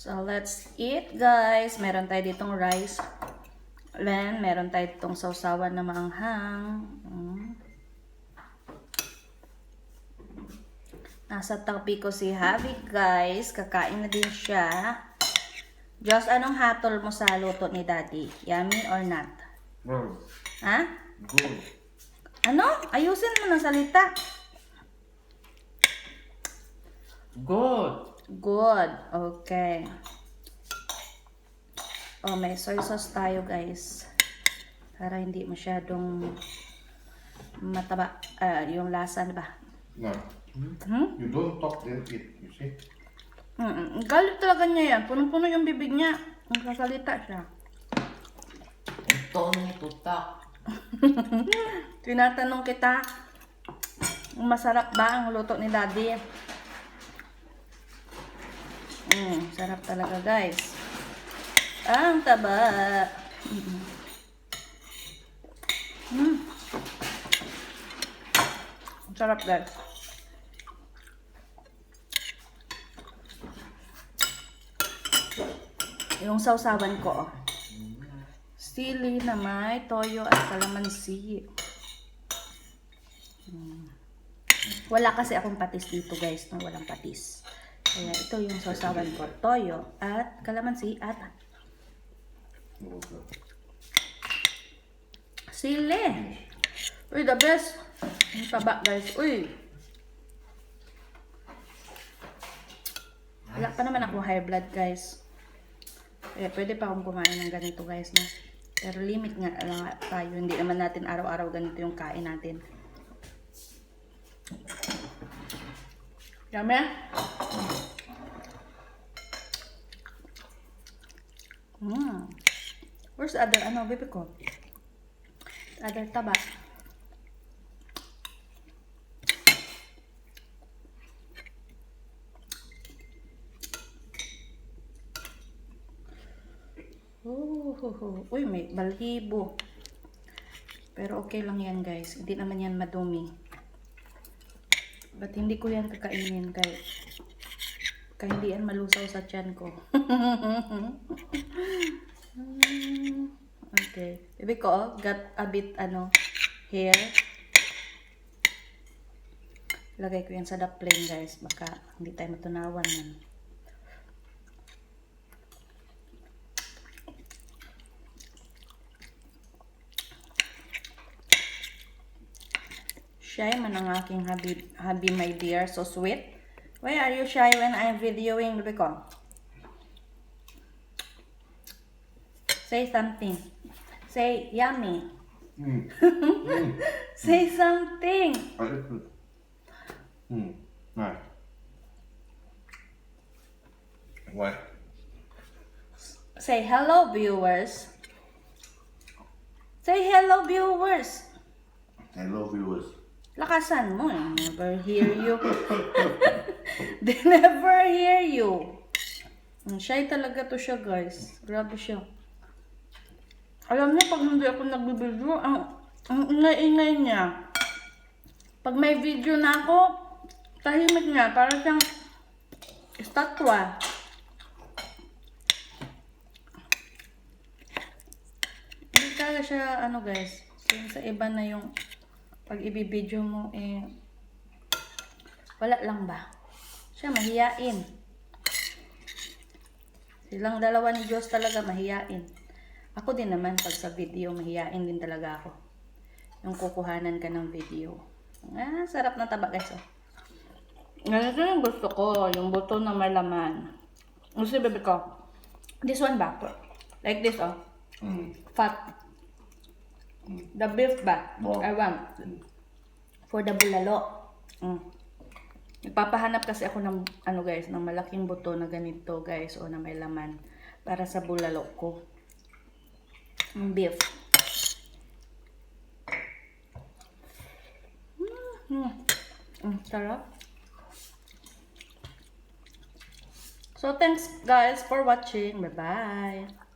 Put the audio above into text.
So, let's eat, guys. Meron tayo ditong rice. Then, meron tayo ditong sausawan na maanghang. Mm. Nasa tabi ko si Javi, guys. Kakain na din siya. Just, anong hatol mo sa luto ni Daddy? Yummy or not? Mm. Ha? Good. Ano? Ayusin mo ng salita. Good. Good. Okay. Oh, may soy sauce tayo, guys. Para hindi masyadong mataba. ah, yung lasa, di ba? No, Hmm? you don't talk then eat, you see? Mm, galit talaga niya yan. Punong-puno yung bibig niya. Nagsasalita siya. Ito na tutak. Tinatanong kita, masarap ba ang luto ni Daddy? Mm, sarap talaga, guys. Ang taba. Mm. Sarap, guys. Yung sausawan ko, oh. Sili na may toyo at kalamansi. Hmm. Wala kasi akong patis dito guys, no? walang patis. Kaya ito yung sausawan ko, toyo at kalamansi at sili. Uy, the best. Ang taba guys. Uy. Wala pa naman ako high blood guys. Kaya pwede pa akong kumain ng ganito guys. No? Pero limit nga lang tayo. Hindi naman natin araw-araw ganito yung kain natin. Yummy? Mm. Where's the other, ano, baby ko? Other taba. Oh, ho. Uy, may balhibo. Pero okay lang yan, guys. Hindi naman yan madumi. Ba't hindi ko yan kakainin kay kaya hindi yan malusaw sa tiyan ko. okay. Baby ko, oh, got a bit, ano, hair. Lagay ko yan sa dumpling, guys. Baka hindi tayo matunawan yan. Shy man ang aking habi, habi my dear. So sweet. Why are you shy when I'm videoing, baby? Say something. Say yummy. Mm. mm. Say something. I eat it. Mm. Nice. Why? Say hello, viewers. Say hello, viewers. Hello viewers. Lakasan mo. eh. Never hear you. They never hear you. Shy talaga to siya, guys. Grabe siya. Alam niyo, pag hindi ako nagbibideo, ang, ang ingay-ingay niya. Pag may video na ako, tahimik niya. Para siyang estatwa. Hindi talaga siya, ano guys, yung sa iba na yung pag ibibideo mo, eh, wala lang ba? Siya mahiyain. Silang dalawa ni Diyos talaga mahiyain. Ako din naman, pag sa video, mahiyain din talaga ako. Yung kukuhanan ka ng video. Ah, sarap na taba guys, oh. Ganito yung gusto ko, yung buto na may laman. Gusto bebe ko. This one ba? Like this, oh. Mm. Fat. The beef ba? Wow. I want. For the bulalo. Mm. Nagpapahanap kasi ako ng, ano guys, ng malaking buto na ganito guys, o na may laman. Para sa bulalo ko. Yung beef. Mm. Mm, sarap. So, thanks guys for watching. Bye-bye.